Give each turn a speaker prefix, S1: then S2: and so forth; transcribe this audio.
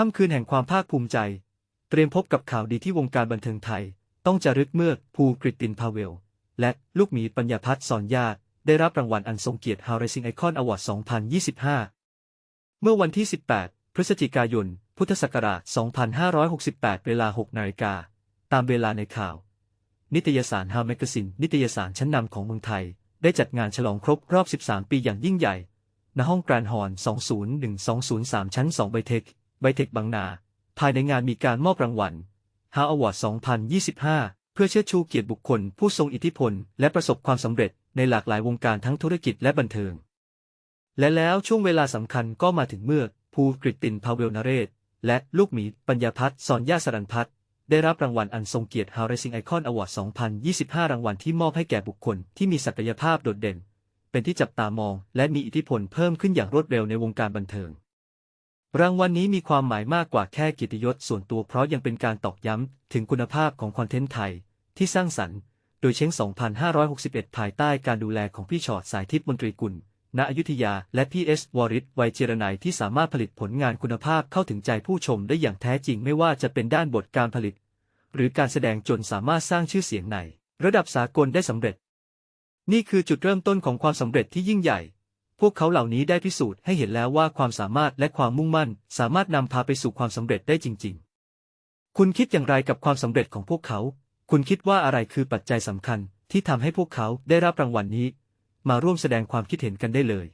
S1: ค่ำคืนแห่งความภาคภูมิใจ เตรียมพบกับข่าวดีที่วงการบันเทิงไทย ต้องจะรึกเมื่อภูกริตตินพาเวล และลูกหมีปัญญาพัฒน์สอนญาติได้รับรางวัลอันทรงเกียรติ How Rising Icon Award 2025 เมื่อวันที่ 18 พฤศจิกายน พุทธศักราช 2568 เวลา 6 นาฬิกา ตามเวลาในข่าว นิตยสาร How Magazine นิตยสารชั้นนำของเมืองไทย ได้จัดงานฉลองครบรอบ 13 ปีอย่างยิ่งใหญ่ ณ ห้องแกรนด์ฮอลล์201203 ชั้น 2 ไบเทค ไบเทคบางนา ภายในงานมีการมอบรางวัล How Award 2025 เพื่อเชิดชูเกียรติบุคคล ผู้ทรงอิทธิพล และประสบความสำเร็จในหลากหลายวงการทั้งธุรกิจและบันเทิง และแล้วช่วงเวลาสำคัญก็มาถึงเมื่อภูกริตตินพาเวลนเรศ และลูกหมีปัญญาพัฒน์สอนย่าสรันพัฒน์ได้รับรางวัลอันทรงเกียรติ How Rising Icon Award 2025 รางวัลที่มอบให้แก่บุคคลที่มีศักยภาพโดดเด่น เป็นที่จับตามองและมีอิทธิพลเพิ่มขึ้นอย่างรวดเร็วในวงการบันเทิง รางวัลนี้มีความหมายมากกว่าแค่กียรติยศส่วนตัวเพราะยังเป็นการตอกย้ำ ถึงคุณภาพของคอนเทนต์ไทย ที่สร้างสรรค์ โดยเช้ง 2561 ภายใต้การดูแลของพี่ชอดสายทิพย์มนตรีกุล ณ อยุธยา และพี่เอสวอริศไวยเจรนัยที่สามารถผลิตผลงานคุณภาพเข้าถึงใจผู้ชมได้อย่างแท้จริงไม่ว่าจะเป็นด้านบทการผลิต หรือการแสดงจนสามารถสร้างชื่อเสียงใน ระดับสากลได้สำเร็จ นี่คือจุดเริ่มต้นของความสำเร็จที่ยิ่งใหญ่ พวกเขาเหล่านี้ได้พิสูจน์ให้เห็นแล้วว่าความสามารถและความมุ่งมั่น สามารถนำพาไปสู่ความสำเร็จได้จริง ๆ คุณคิดอย่างไรกับความสำเร็จของพวกเขา คุณคิดว่าอะไรคือปัจจัยสำคัญที่ทำให้พวกเขาได้รับรางวัลนี้ มาร่วมแสดงความคิดเห็นกันได้เลย